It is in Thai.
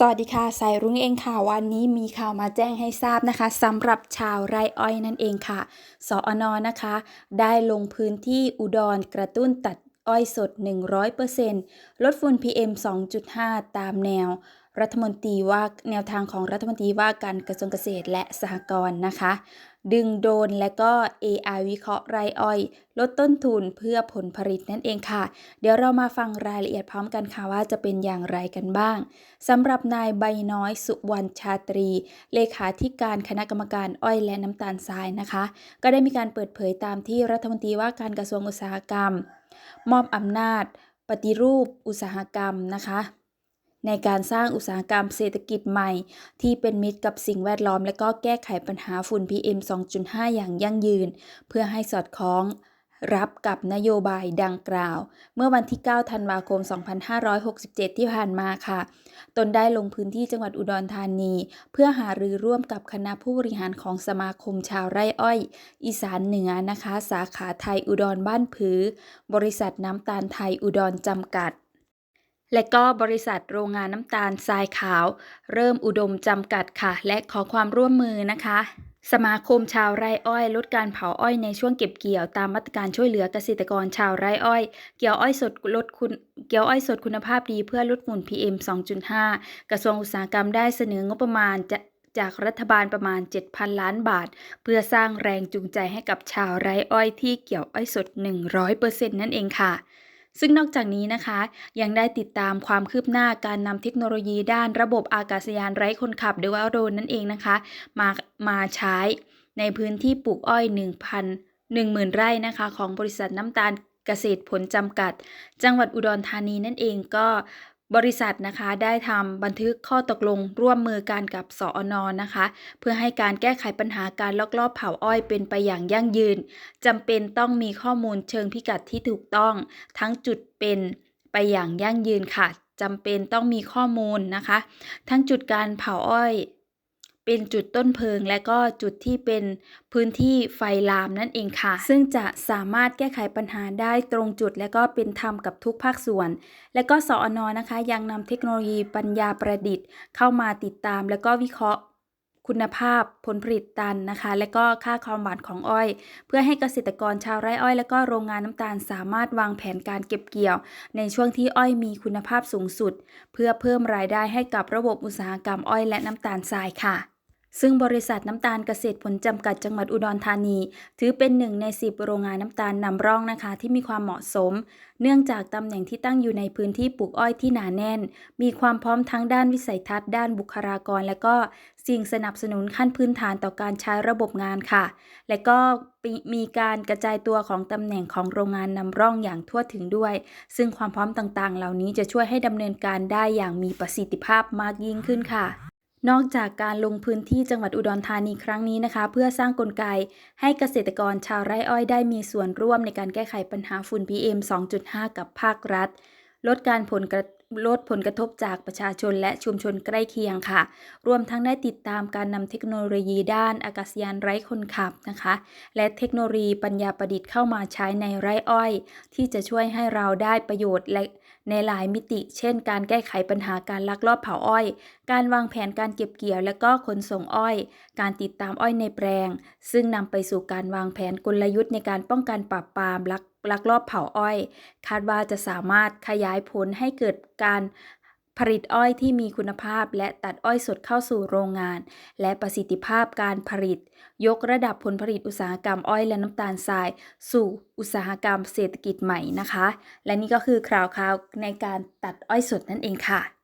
สวัสดีค่ะ สายรุ้งเองค่ะ วันนี้มีข่าวมาแจ้งให้ทราบนะคะสำหรับชาวไร่อ้อยนั่นเองค่ะ สอนอนะคะ ได้ลงพื้นที่อุดรกระตุ้นตัดอ้อยสด 100%ลดฝุ่น PM 2.5 ตามแนว รัฐมนตรีว่าแนวทางของรัฐมนตรีว่าการกระทรวงเกษตรและสหกรณ์นะคะ ดึงโดนและก็ AI วิเคราะห์ไรอ้อย ลดต้นทุนเพื่อผลผลิตนั่นเองค่ะ เดี๋ยวเรามาฟังรายละเอียดพร้อมกันค่ะว่าจะเป็นอย่างไรกันบ้างสำหรับนายใบน้อยสุวรรณชาตรี เลขาธิการคณะกรรมการอ้อยและน้ำตาลทรายนะคะ ก็ได้มีการเปิดเผยตามที่รัฐมนตรีว่าการกระทรวงอุตสาหกรรม มอบอำนาจ ปฏิรูปอุตสาหกรรมนะคะ ในการสร้างอุตสาหกรรมเศรษฐกิจใหม่ ที่เป็นมิตรกับสิ่งแวดล้อม และก็แก้ไขปัญหาฝุ่น PM 2.5 อย่างยั่งยืน เพื่อให้สอดคล้องรับกับนโยบายดังกล่าว เมื่อวันที่ 9 ธันวาคม 2567 ที่ผ่านมาค่ะ ตนได้ลงพื้นที่จังหวัดอุดรธานี เพื่อหารือร่วมกับคณะผู้บริหารของสมาคมชาวไร่อ้อย อีสานเหนือนะคะ สาขาไทยอุดรบ้านผือ บริษัทน้ำตาลไทยอุดรจำกัด และก็บริษัทโรงงานน้ำตาลทรายขาว เริ่มอุดมจำกัดค่ะ และขอความร่วมมือนะคะ สมาคมชาวไร่อ้อย ลดการเผาอ้อยในช่วงเก็บเกี่ยวตามมาตรการช่วยเหลือเกษตรกรชาวไร่อ้อย เกี่ยวอ้อยสดลดคุณเกี่ยวอ้อยสดคุณภาพดีเพื่อลดฝุ่น PM 2.5 กระทรวงอุตสาหกรรมได้เสนองบประมาณจะจากรัฐบาลประมาณ 7,000 ล้านบาท เพื่อสร้างแรงจูงใจให้กับชาวไร่อ้อยที่เกี่ยวอ้อยสด 100%นั่นเองค่ะ ซึ่งนอกจากนี้นะคะ ยังได้ติดตามความคืบหน้าการนำเทคโนโลยีด้านระบบอากาศยานไร้คนขับหรือว่าโดรนนั่นเองนะคะ มามาใช้ในพื้นที่ปลูกอ้อย 1,000 10,000 ไร่นะคะ ของบริษัทน้ำตาลเกษตรผลจำกัด จังหวัดอุดรธานีนั่นเองก็ บริษัทนะคะได้ทำบันทึกข้อตกลงร่วมมือกันกับสอนอนนะคะ เพื่อให้การแก้ไขปัญหาการลักลอบเผาอ้อยเป็นไปอย่างยั่งยืนจำเป็นต้องมีข้อมูลเชิงพิกัดที่ถูกต้อง ทั้งจุดเป็นไปอย่างยั่งยืนค่ะจำเป็นต้องมีข้อมูลนะคะ ทั้งจุดการเผาอ้อย เป็นจุดต้นเพลิง และก็จุดที่เป็นพื้นที่ไฟลามนั่นเองค่ะ ซึ่งจะสามารถแก้ไขปัญหาได้ตรงจุด และก็เป็นธรรมกับทุกภาคส่วน และก็สอนอนะคะ ยังนำเทคโนโลยีปัญญาประดิษฐ์ เข้ามาติดตาม และก็วิเคราะห์คุณภาพผลผลิตตันนะคะ และก็ค่าความหวานของอ้อย เพื่อให้เกษตรกรชาวไร่อ้อย และก็โรงงานน้ำตาลสามารถวางแผนการเก็บเกี่ยว ในช่วงที่อ้อยมีคุณภาพสูงสุด เพื่อเพิ่มรายได้ให้กับระบบอุตสาหกรรมอ้อยและน้ำตาลทรายค่ะ ซึ่งบริษัทน้ำตาลเกษตรผลจำกัดจังหวัดอุดรธานี ถือเป็นหนึ่งใน 10 โรงงานน้ำตาลนำร่องนะคะ ที่มีความเหมาะสม เนื่องจากตำแหน่งที่ตั้งอยู่ในพื้นที่ปลูกอ้อยที่หนาแน่น มีความพร้อมทั้งด้านวิสัยทัศน์ด้านบุคลากร และก็สิ่งสนับสนุนขั้นพื้นฐานต่อการใช้ระบบงานค่ะ และก็มีการกระจายตัวของตำแหน่งของโรงงานนำร่องอย่างทั่วถึงด้วย ซึ่งความพร้อมต่างๆ เหล่านี้จะช่วยให้ดำเนินการได้อย่างมีประสิทธิภาพมากยิ่งขึ้นค่ะ นอกจากการลงพื้นที่จังหวัดอุดรธานีครั้งนี้นะคะ เพื่อสร้างกลไกให้เกษตรกรชาวไร่อ้อยได้มีส่วนร่วมในการแก้ไขปัญหาฝุ่น PM 2.5 กับภาครัฐ ลดการผลกระลดผลกระทบจากประชาชนและชุมชนใกล้เคียงค่ะ รวมทั้งได้ติดตามการนำเทคโนโลยีด้านอากาศยานไร้คนขับนะคะ และเทคโนโลยีปัญญาประดิษฐ์เข้ามาใช้ในไร่อ้อย ที่จะช่วยให้เราได้ประโยชน์และ ในหลายมิติ เช่น การแก้ไขปัญหาการลักลอบเผาอ้อย การวางแผนการเก็บเกี่ยวและก็ขนส่งอ้อย การติดตามอ้อยในแปลง ซึ่งนำไปสู่การวางแผนกลยุทธ์ในการป้องกันปราบปรามลักลักลอบเผาอ้อย คาดว่าจะสามารถขยายผลให้เกิดการ ผลิตอ้อยที่มีคุณภาพ และตัดอ้อยสดเข้าสู่โรงงาน และประสิทธิภาพการผลิต ยกระดับผลผลิตอุตสาหกรรมอ้อยและน้ำตาลทราย สู่อุตสาหกรรมเศรษฐกิจใหม่นะคะ และนี่ก็คือข่าวคราวในการตัดอ้อยสดนั่นเองค่ะ